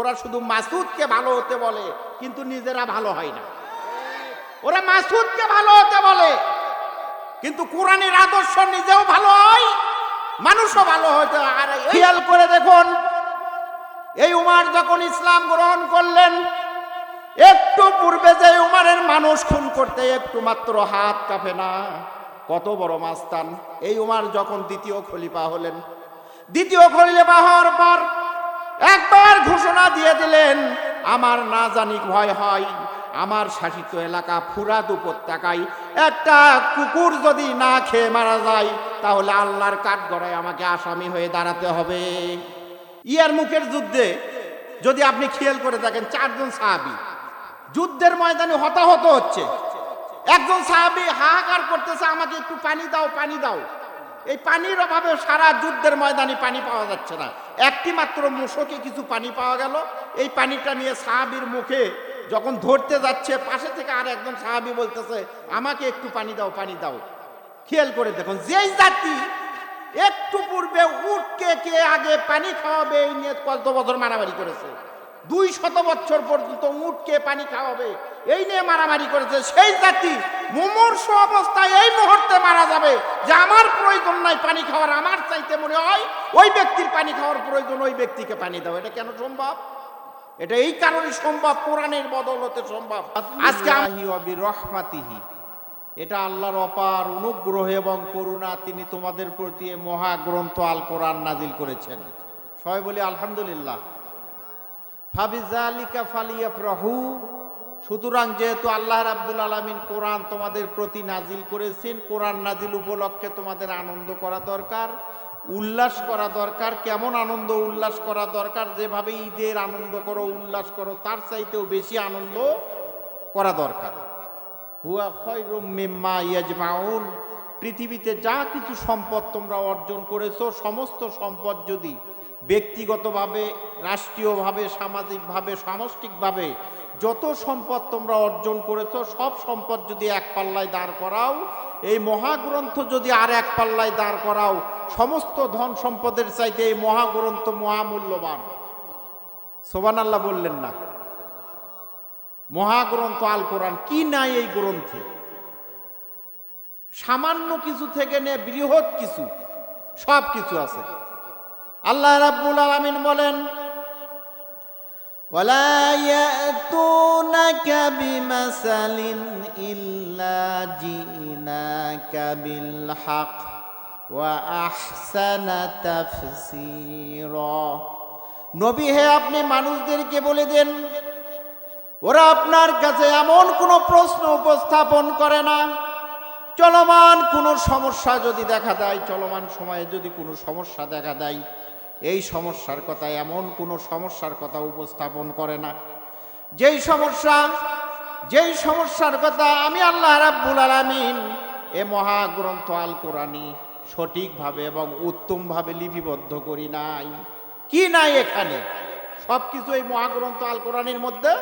ওরা শুধু মাসুদকে ভালো হতে বলে, কিন্তু নিজেরা ভালো হয় না। ওরা মাসুদকে ভালো হতে বলে, কিন্তু কোরআনের আদর্শ নিজেও ভালো হয়, মানুষও ভালো হতে। আর খেয়াল করে দেখুন, এই উমার যখন ইসলাম গ্রহণ করলেন, একটু পূর্বে যে উমারের মানুষ খুন করতে একটু মাত্র হাত কাঁপে না। কত বড় মাস্তান। এই উমার যখন দ্বিতীয় খলিফা হলেন, দ্বিতীয় খলিফা হওয়ার পর একবার ঘোষণা দিয়ে দিলেন, আমার না জানি ভয় হয়, আমার শাসিত এলাকা ফুরাত উপত্যকায় একটা কুকুর যদি না খেয়ে মারা যায়, তাহলে আল্লাহর কাঠগড়ায় আমাকে আসামি হয়ে দাঁড়াতে হবে। ইয়ার মুখের যুদ্ধে যদি আপনি খেয়াল করে থাকেন চারজন সাহাবি, যুদ্ধের ময়দানে হতাহত হচ্ছে। একজন সাহাবি হাহাকার করতেছে, আমাকে একটু পানি দাও পানি দাও। এই পানির অভাবে সারা যুদ্ধের ময়দানে পানি পাওয়া যাচ্ছে না। একটি মাত্র মুশকে কিছু পানি পাওয়া গেল। এই পানিটা নিয়ে সাহাবির মুখে যখন ধরতে যাচ্ছে, পাশে থেকে আর একজন সাহাবি বলতেছে, আমাকে একটু পানি দাও পানি দাও। খেয়াল করে দেখুন, যেই জাতি একটু পূর্বে উটকে কে আগে পানি খাওয়াবে, এই নিয়ে কত বছর মারামারি করেছে। দুই শত বছর পর্যন্ত উটকে পানি খাওয়াবে, এই নিয়ে মারামারি করেছে। সেই জাতি মুমূর্ষ অবস্থায় এই মুহূর্তে মারা যাবে যে আমার প্রয়োজন নাই পানি খাওয়ার, আমার চাইতে মনে হয় ওই ব্যক্তির পানি খাওয়ার প্রয়োজন, ওই ব্যক্তিকে পানি দাও। এটা কেন সম্ভব? এটা এই কারণে সম্ভব, কোরআনের বদলতে সম্ভব। আজকে রহমাতিহি এটা আল্লাহর অপার অনুগ্রহ এবং করুণা তিনি তোমাদের প্রতি এ মহাগ্রন্থ আল কোরআন নাজিল করেছেন। সবাই বলি আলহামদুলিল্লাহ। ফাবিজালিকা ফালিয়া প্রহু সুতরাং যেহেতু আল্লাহ রাব্বুল আলামিন কোরআন তোমাদের প্রতি নাজিল করেছেন, কোরআন নাজিল উপলক্ষে তোমাদের আনন্দ করা দরকার, উল্লাস করা দরকার। কেমন আনন্দ, উল্লাস করা দরকার? যেভাবে ঈদের আনন্দ করো, উল্লাস করো, তার চাইতেও বেশি আনন্দ করা দরকার। হুয়া খয়রুম মিম্মা ইয়াজমাউন। পৃথিবীতে যা কিছু সম্পদ তোমরা অর্জন করেছ, সমস্ত সম্পদ যদি ব্যক্তিগতভাবে, রাষ্ট্রীয়ভাবে, সামাজিকভাবে, সামষ্টিকভাবে যত সম্পদ তোমরা অর্জন করেছ, সব সম্পদ যদি এক পাল্লায় দাঁড় করাও, এই মহাগ্রন্থ যদি আর এক পাল্লায় দাঁড় করাও, সমস্ত ধন সম্পদের চাইতে এই মহাগ্রন্থ মহামূল্যবান। সোবান আল্লাহ বললেন না। মহাগ্রন্থ আল কোরআন, কি নাই এই গ্রন্থে? সামান্য কিছু থেকে নিয়ে বৃহৎ কিছু সব কিছু আছে। আল্লাহ রাব্বুল আলামিন বলেন ولا يأتونك بمثل إلا جئناك بالحق وأحسن تفسيرا নবী হে আপনি মানুষদেরকে বলে দেন ওরা আপনার কাছে এমন কোনো প্রশ্ন উপস্থাপন করে না চলমান কোনো সমস্যা যদি দেখা দেয় চলমান সময়ে যদি কোনো সমস্যা দেখা দেয় এই সমস্যার কথা, এমন কোনো সমস্যার কথা উপস্থাপন করে না। যেই সমস্যা, যেই সমস্যার কথা আমি আল্লাহ রাব্বুল আলামিন এ মহাগ্রন্থ আল কোরআনি সঠিকভাবে এবং উত্তমভাবে লিপিবদ্ধ করি নাই। কি নাই এখানে? সব কিছু এই মহাগ্রন্থ আল কোরআনের মধ্যে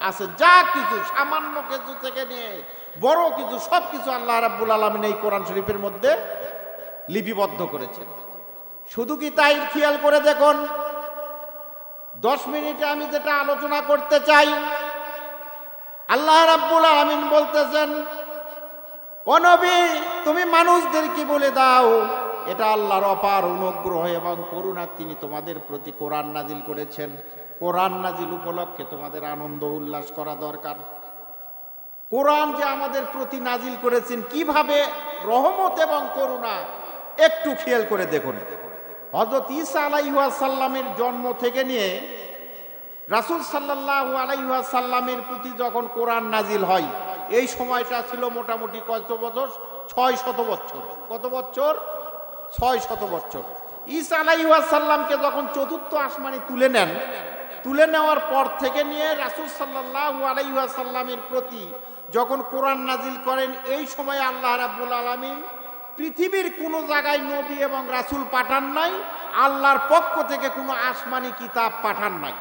আছে। যা কিছু, সামান্য কিছু থেকে নিয়ে বড় কিছু সব কিছু আল্লাহ রাব্বুল আলমিন এই কোরআন শরীফের মধ্যে লিপিবদ্ধ করেছেন। শুধু কি তাই খেয়াল করে দেখুন? দশ মিনিটে আমি যেটা আলোচনা করতে চাই, আল্লাহ রাব্বুল আলমিন বলতেছেন, ও নবী, তুমি মানুষদেরকে বলে দাও, এটা আল্লাহর অপার অনুগ্রহ এবং করুণা তিনি তোমাদের প্রতি কোরআন নাজিল করেছেন। কোরআন নাজিল উপলক্ষে তোমাদের আনন্দ উল্লাস করা দরকার। কোরআন যে আমাদের প্রতি নাজিল করেছেন, কীভাবে রহমত এবং করুণা একটু খেয়াল করে দেখুন। হজরত ঈসা আলাইহাসাল্লামের জন্ম থেকে নিয়ে রাসুল সাল্লাহ আলাইহাসাল্লামের প্রতি যখন কোরআন নাজিল হয়, এই সময়টা ছিল মোটামুটি কত বছর? ছয় শত বছর। কত বছর? ছয় শত বছর। ঈসা আলাইহাসাল্লামকে যখন চতুর্থ আসমানে তুলে নেন, তুলে নেওয়ার পর থেকে নিয়ে রাসুল সাল্লাহ আলাইহাসাল্লামের প্রতি যখন কোরআন নাজিল করেন, এই সময় আল্লাহ রাব্বুল আলমিন পৃথিবীর কোনো জায়গায় নবী এবং রাসুল পাঠান নাই, আল্লাহর পক্ষ থেকে কোনো আসমানি কিতাব পাঠান নাই।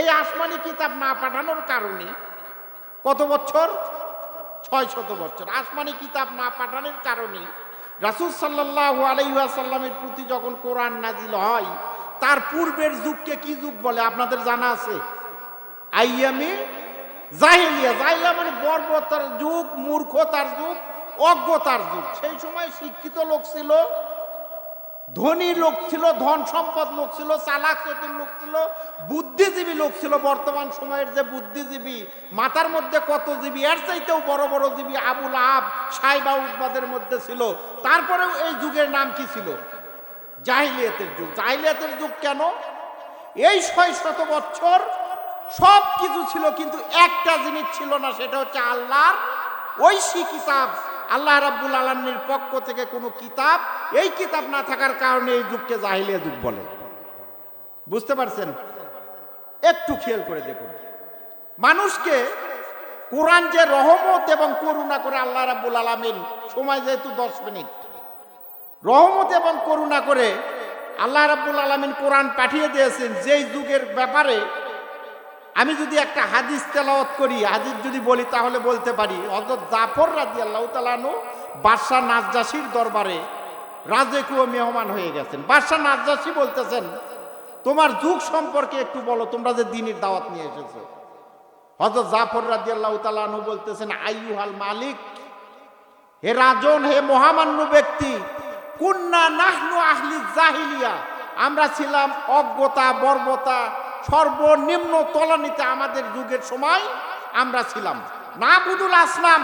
এই আসমানি কিতাব না পাঠানোর কারণে কত বছর? ছয় শত বছর। আসমানি কিতাব না পাঠানোর কারণে রাসুল সাল্লাহ আলাইসাল্লামের প্রতি যখন কোরআন নাজিল হয়, তার পূর্বের যুগকে কি যুগ বলে আপনাদের জানা আছে? আইয়ামি জাহিলিয়া। জাহিলিয়া মানে বর্বতার যুগ, মূর্খতার যুগ অজ্ঞতার যুগ। সেই সময় শিক্ষিত লোক ছিল ধনী লোক ছিল ধন সম্পদ লোক ছিল চালাক চতুর লোক ছিল বুদ্ধিজীবী লোক ছিল। বর্তমান সময়ের যে বুদ্ধিজীবী মাথার মধ্যে কত জীবী এর চাইতেও বড় বড় জীবী আবুল আব সাইবা উদ্বাদের মধ্যে ছিল। তারপরেও এই যুগের নাম কি ছিল? জাহিলিয়াতের যুগ। জাহিলিয়াতের যুগ কেন? এই ছয় শত বছর সব কিছু ছিল কিন্তু একটা জিনিস ছিল না সেটা হচ্ছে আল্লাহর ঐশী কিতাব। আল্লাহ রাব্বুল আলমীর পক্ষ থেকে কোনো কিতাব, এই কিতাব না থাকার কারণে এই যুগকে জাহিলিয়া যুগ বলে। বুঝতে পারছেন? একটু খেয়াল করে দেখুন। মানুষকে কোরআন যে রহমত এবং করুণা করে আল্লাহ রাব্বুল আলমিন, সময় যেহেতু দশ মিনিট, রহমত এবং করুণা করে আল্লাহ রাব্বুল আলমিন কোরআন পাঠিয়ে দিয়েছেন, যেই যুগের ব্যাপারে আমি যদি একটা হাদিস তেলাওয়াত করি, হাদিস যদি বলি, তাহলে বলতে পারি হজরত জাফর রাজি আল্লাহ বাদশাহ নাজজাসির দরবারে রাজকীয় মেহমান হয়ে গেছেন। বাদশাহ নাজজাসি বলতেছেন, তোমার যুগ সম্পর্কে একটু বলো, তোমরা যে দিনের দাওয়াত নিয়ে এসেছ। হজরত জাফর রাজি আল্লাহ তালানু বলতেছেন, আইয়ুহাল মালিক, হে রাজন, হে মহামান্য ব্যক্তি, কুন্না নাহনু আহলি জাহিলিয়া, আমরা ছিলাম অজ্ঞতা, বর্বতা সর্বনিম্ন তলানিতে আমাদের যুগের সময় আমরা ছিলাম। না বুদুল আসলাম।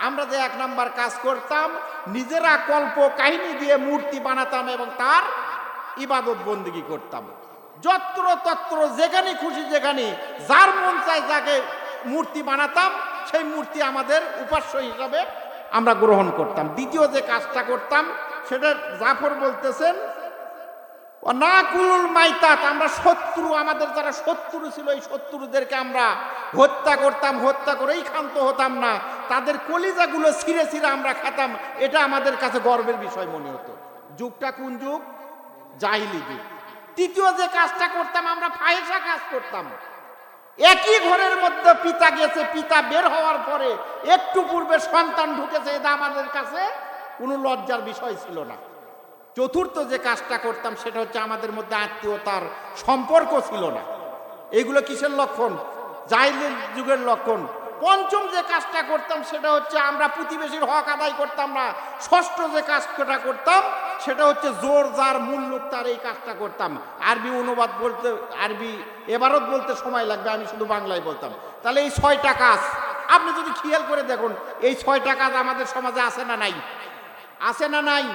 আমরা যে এক নাম্বার কাজ করতাম, নিজেরা কল্প কাহিনী দিয়ে মূর্তি বানাতাম এবং তার ইবাদত বন্দিগি করতাম। যত্র তত্র, যেখানে খুশি যেখানে, যার মন চায় যাকে মূর্তি বানাতাম, সেই মূর্তি আমাদের উপাস্য হিসাবে আমরা গ্রহণ করতাম। দ্বিতীয় যে কাজটা করতাম, সেটা জাফর বলতেছেন না কুলুল মাইতাত, আমরা শত্রু, আমাদের যারা শত্রু ছিল, এই শত্রুদেরকে আমরা হত্যা করতাম, হত্যা করেই ক্ষান্ত হতাম না। তাদের কলিজাগুলো ছিঁড়ে ছিঁড়ে আমরা খেতাম, এটা আমাদের কাছে গর্বের বিষয় মনে হতো। যুগটা কোন যুগ? জাহিলি যুগ। তৃতীয় যে কাজটা করতাম, আমরা ফাহেসা কাজ করতাম। একই ঘরের মধ্যে পিতা গেছে, পিতা বের হওয়ার পরে একটু পূর্বে সন্তান ঢুকেছে, এটা আমাদের কাছে কোনো লজ্জার বিষয় ছিল না। চতুর্থ যে কাজটা করতাম, সেটা হচ্ছে আমাদের মধ্যে আত্মীয়তার সম্পর্ক ছিল না। এগুলো কিসের লক্ষণ? জাহিলের যুগের লক্ষণ। পঞ্চম যে কাজটা করতাম, সেটা হচ্ছে আমরা প্রতিবেশীর হক আদায় করতাম না। ষষ্ঠ যে কাজটা করতাম, সেটা হচ্ছে জোর, যার মূল্য তার এই কাজটা করতাম। আরবি অনুবাদ বলতে, আরবি এবারত বলতে সময় লাগবে, আমি শুধু বাংলায় বলতাম। তাহলে এই ছয়টা কাজ, আপনি যদি খেয়াল করে দেখুন, এই ছয়টা কাজ আমাদের সমাজে আছে না নাই? আছে না নাই?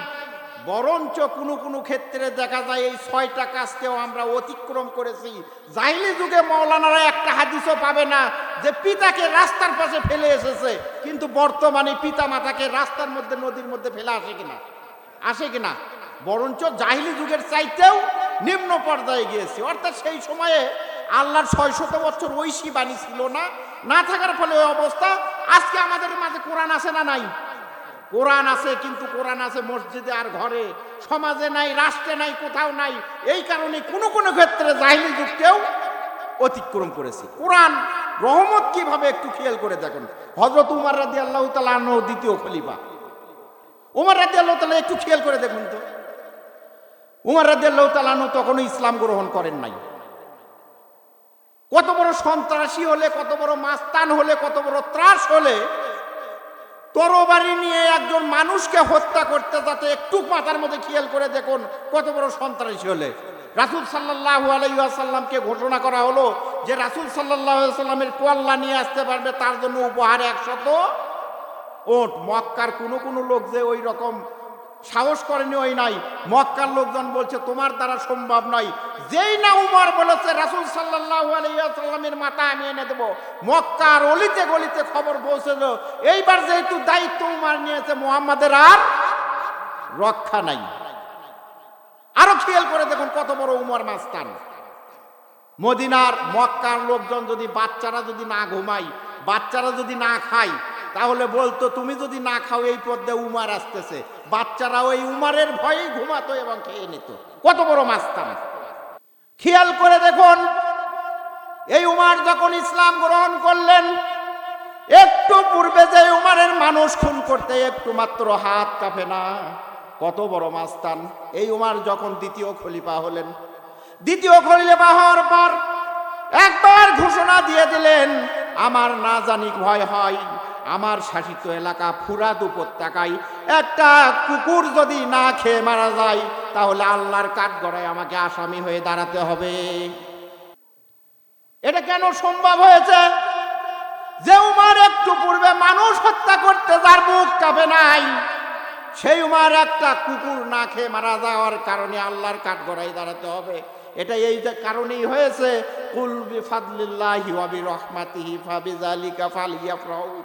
বরঞ্চ কোনো কোনো ক্ষেত্রে দেখা যায় এই ছয়টা কাজকেও আমরা অতিক্রম করেছি। জাহিলি যুগে মৌলানারা একটা হাদিসও পাবে না যে পিতাকে রাস্তার পাশে ফেলে এসেছে, কিন্তু বর্তমানে পিতা মাতাকে রাস্তার মধ্যে, নদীর মধ্যে ফেলে আসে কিনা? আসে কিনা? বরঞ্চ জাহিলি যুগের চাইতেও নিম্ন পর্যায়ে গিয়েছে। অর্থাৎ সেই সময়ে আল্লাহর ছয় শত বছর ঐশী বাণী ছিল না। না থাকার ফলে ওই অবস্থা। আজকে আমাদের মাঝে কোরআন আসে না নাই? কোরআন আছে, কিন্তু কোরআন আছে মসজিদে আর ঘরে। সমাজে নাই, রাষ্ট্রে নাই, কোথাও নাই। এই কারণে কোনো কোনো ক্ষেত্রে জাহিলি যুগকেও অতিক্রম করেছি। কোরআন রহমত কীভাবে একটু খেয়াল করে দেখুন? হজরত উমার রাদি আল্লাহ তালা দ্বিতীয় খলিফা। উমার রাদি আল্লাহ তালা একটু খেয়াল করে দেখুন তো। উমার রাদি আল্লাহ তালানু তখনও ইসলাম গ্রহণ করেন নাই। কত বড় সন্ত্রাসী হলে, কত বড় মাস্তান হলে, কত বড় ত্রাস হলে তরবারি নিয়ে একজন মানুষকে হত্যা করতে যাতে একটু মাথার মধ্যে খেয়াল করে দেখুন কত বড় সন্ত্রাসী হলে। রাসুল সাল্লাহ আলাইসাল্লামকে ঘোষণা করা হলো যে রাসুল সাল্লাহ সাল্লামের কোয়াল্লা নিয়ে আসতে পারবে, তার জন্য উপহার একশত ওট। মক্কার কোনো কোনো লোক যে ওই রকম সাহস করেনি ওই নাই। মক্কার লোকজন বলছে, তোমার দ্বারা সম্ভব নয়। যেই না উমর বলেছে, রাসুল সাল্লাহ আলাইসাল্লামের মাথা আমি এনে দেবো। মক্কার অলিতে গলিতে খবর পৌঁছেল। এইবার যেহেতু দায়িত্ব উমার নিয়েছে, মোহাম্মদের আর রক্ষা নাই। আরও খেয়াল করে দেখুন কত বড় উমর মাস্তান। মদিনার মক্কার লোকজন যদি, বাচ্চারা যদি না ঘুমাই বাচ্চারা যদি না খায় তাহলে বলতো, তুমি যদি না খাও, এই পদ্মে উমার আসতেছে। বাচ্চারা ওই উমারের ভয়েই ঘুমাতো এবং খেয়ে নিত। কত বড় মাস্তান। খেয়াল করে দেখুন, এই উমার যখন ইসলাম গ্রহণ করলেন, একটু পূর্বে যে উমারের মানুষ খুন করতে একটু মাত্র হাত কাঁপে না। কত বড় মাস্তান। এই উমার যখন দ্বিতীয় খলিফা হলেন, দ্বিতীয় খলিফা হওয়ার পর একবার ঘোষণা দিয়ে দিলেন, আমার না জানি ভয় হয়। আমার শাসিত এলাকা ফুরাত উপত্যকায় একটা কুকুর যদি না খেয়ে মারা যায়, তাহলে আল্লাহর কাঠগড়ায় আমাকে আসামি হয়ে দাঁড়াতে হবে। এটা কেন সম্ভব হয়েছে? যে উমার একটু পূর্বে মানুষ হত্যা করতে যার বুক কাঁপে নাই, সেই উমার একটা কুকুর না খেয়ে মারা যাওয়ার কারণে আল্লাহর কাঠ গড়াই দাঁড়াতে হবে। এটা এই যে কারণেই হয়েছে, কুল বিফাদলিল্লাহি ওয়া বিরহমাতিহি ফাবিযালিকা ফালিয়াফরাহু।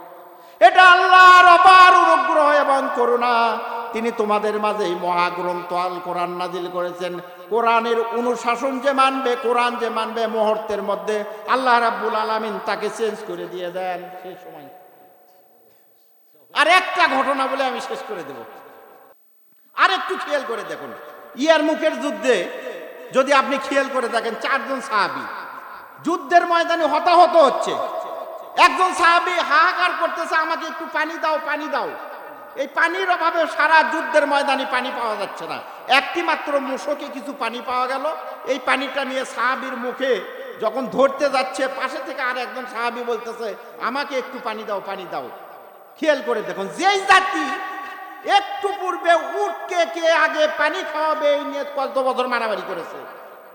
এটা আল্লাহর অপার অনুগ্রহ এবং করুণা। তিনি তোমাদের মাঝে এই মহাগ্রন্থ আল কোরআন নাজিল করেছেন। কোরআনের অনুশাসন যে মানবে, কোরআন যে মানবে মুহূর্তের মধ্যে আল্লাহ রাব্বুল আলামিন তাকে চেঞ্জ করে দিয়ে দেন। সেই সময়। আর একটা ঘটনা বলে আমি শেষ করে দেব। আর একটু খেয়াল করে দেখুন। ইয়ার মুখের যুদ্ধে যদি আপনি খেয়াল করে দেখেন চারজন সাহাবি। যুদ্ধের ময়দানে হতাহত হচ্ছে। একজন সাহাবি হাহাকার করতেছে, আমাকে একটু পানি দাও পানি দাও। এই পানির অভাবে সারা যুদ্ধের ময়দানে পানি পাওয়া যাচ্ছে না। একটি মাত্র মুশকে কিছু পানি পাওয়া গেল। এই পানিটা নিয়ে সাহাবির মুখে যখন ধরতে যাচ্ছে, পাশে থেকে আর একজন সাহাবি বলতেছে, আমাকে একটু পানি দাও পানি দাও। খেয়াল করে দেখুন, যেই জাতি একটু পূর্বে উটকে কে আগে পানি খাওয়াবে, এই নিয়ে কত বছর মারামারি করেছে।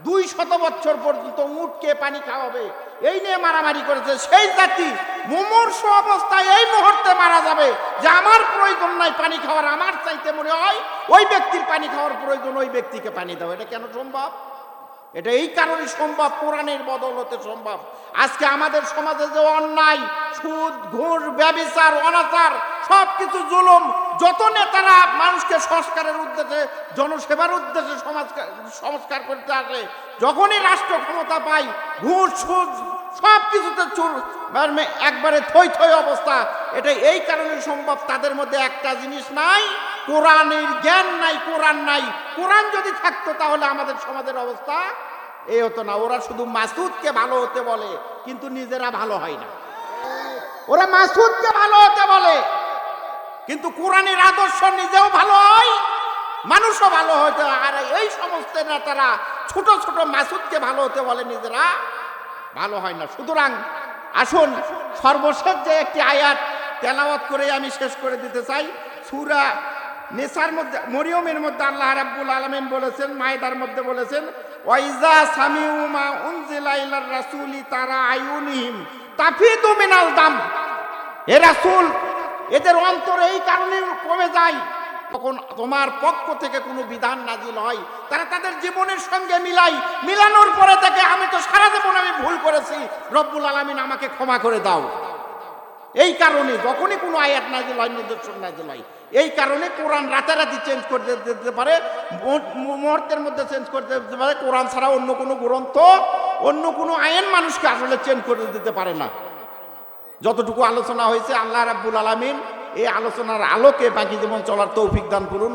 দুই শত বছর পর্যন্ত উটকে পানি খাওয়াবে। এই নিয়ে মারামারি করেছে। সেই জাতি মুমূর্ষ অবস্থায় এই মুহূর্তে মারা যাবে যে আমার প্রয়োজন নাই পানি খাওয়ার। আমার চাইতে মনে হয় ওই ব্যক্তির পানি খাওয়ার প্রয়োজন ওই ব্যক্তিকে পানি দাও। এটা কেন সম্ভব? এটা এই কারণে সম্ভব, কোরআনের বদলতে সম্ভব। আজকে আমাদের সমাজে যে অন্যায়, সুদ, ঘুষ, ব্যবিচার, অনাচার সব কিছু জুলুম, যত নেতারা মানুষকে সংস্কারের উদ্দেশ্যে, জনসেবার উদ্দেশ্যে সংস্কার করতে আসে, যখনই রাষ্ট্র ক্ষমতা পায়, ঘুষ, সুদ সব কিছুতে চুর মানে একবারে থই থই অবস্থা। এটা এই কারণে সম্ভব, তাদের মধ্যে একটা জিনিস নাই কোরআনের জ্ঞান নাই, কোরআন নাই। কোরআন যদি থাকতো তাহলে আমাদের সমাজের অবস্থা এই হতো না। ওরা শুধু মাসুদকে ভালো হতে বলে, কিন্তু নিজেরা ভালো হয় না। ওরা মাসুদকে ভালো হতে বলে, কিন্তু কোরআনের আদর্শ নিজেও ভালো হয়, মানুষও ভালো হতে আর এই সমস্ত নেতারা ছোট ছোট মাসুদকে ভালো হতে বলে, নিজেরা ভালো হয় না। সুতরাং আসুন, সর্বশেষ যে একটি আয়াত তেলাওয়াত করে আমি শেষ করে দিতে চাই। সুরা নেসার মধ্যে, মরিয়মের মধ্যে আল্লাহ রাব্বুল আলামিন বলেছেন, মায়েদার মধ্যে বলেছেন, ওয়াইজা সামিউ মা উনজিলা ইলার রাসূলি তারা আয়ুনিহিম তাফিদু মিনাল দাম। হে রাসূল, এদের অন্তর এই কারণে কমে যায়। তখন তোমার পক্ষ থেকে কোনো বিধান নাজিল হয়, তারা তাদের জীবনের সঙ্গে মিলাই মিলানোর পরে থেকে আমি তো সারা জীবন আমি ভুল করেছি। রব্বুল আলামিন আমাকে ক্ষমা করে দাও। এই কারণে যখনই কোনো আয়াত নাজিল হয়, নিদর্শন নাজিল হয়। এই কারণে কোরআন রাতারাতি চেঞ্জ করে দিতে পারে মুহূর্তের মধ্যে চেঞ্জ করে দিতে পারে, কোরআন ছাড়া অন্য কোনো গ্রন্থ, অন্য কোনো আইন মানুষকে আসলে চেঞ্জ করে দিতে পারে না। যতটুকু আলোচনা হয়েছে, আল্লাহ রাব্বুল আলমিন এই আলোচনার আলোকে বাকি জীবন চলার তৌফিক দান করুন।